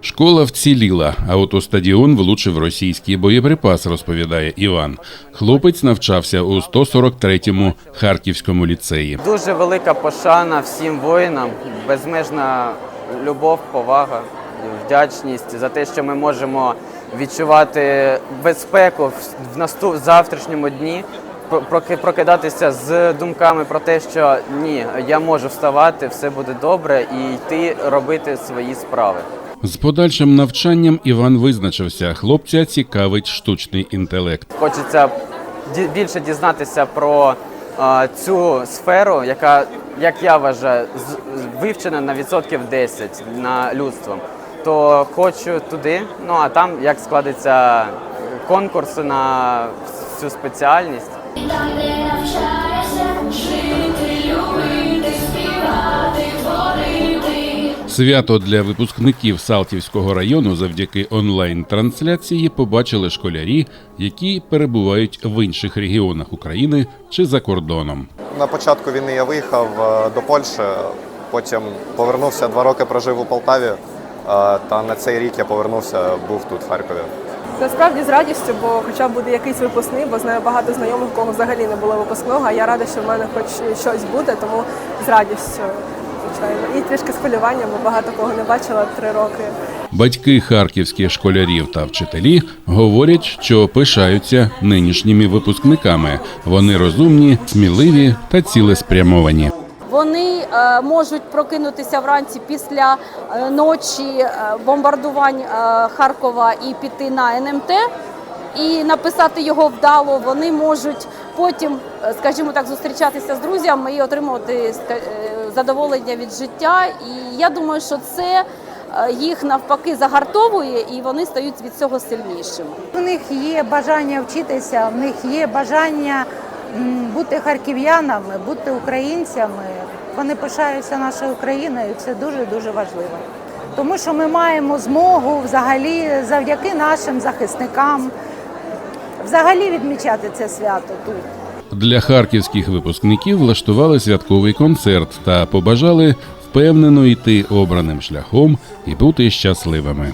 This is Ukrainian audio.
Школа вціліла, а от стадіон влучив російський боєприпас, розповідає Іван. Хлопець навчався у 143-му Харківському ліцеї. Дуже велика пошана всім воїнам, безмежна любов, повага, вдячність за те, що ми можемо відчувати безпеку в наступ завтрашньому дні, проки- прокидатися з думками про те, що ні, я можу вставати, все буде добре, і йти робити свої справи. З подальшим навчанням Іван визначився. Хлопця цікавить штучний інтелект. Хочеться більше дізнатися про цю сферу, яка, як я вважаю, вивчена на відсотків 10 на людством. То хочу туди. Ну а там як складеться конкурси на цю спеціальність. Свято для випускників Салтівського району завдяки онлайн-трансляції побачили школярі, які перебувають в інших регіонах України чи за кордоном. На початку війни я виїхав е, до Польщі, потім повернувся, два роки прожив у Полтаві. е, Та на цей рік я повернувся, був тут в Харкові. Насправді з радістю, бо хоча б буде якийсь випускний, бо знаю багато знайомих, кого взагалі не було випускного, а я рада, що в мене хоч щось буде, тому з радістю, звичайно. І трішки з хвилюванням, бо багато кого не бачила три роки. Батьки харківських школярів та вчителі говорять, що пишаються нинішніми випускниками. Вони розумні, сміливі та цілеспрямовані. Вони е, можуть прокинутися вранці після е, ночі е, бомбардувань е, Харкова і піти на НМТ і написати його вдало. Вони можуть потім, е, скажімо так, зустрічатися з друзями і отримувати е, задоволення від життя. І я думаю, що це е, їх навпаки загартовує, і вони стають від цього сильнішими. У них є бажання вчитися, в них є бажання бути харків'янами, бути українцями. Вони пишаються нашою Україною. Це дуже дуже важливо. Тому що ми маємо змогу взагалі завдяки нашим захисникам взагалі відмічати це свято тут. Для харківських випускників влаштували святковий концерт та побажали впевнено йти обраним шляхом і бути щасливими.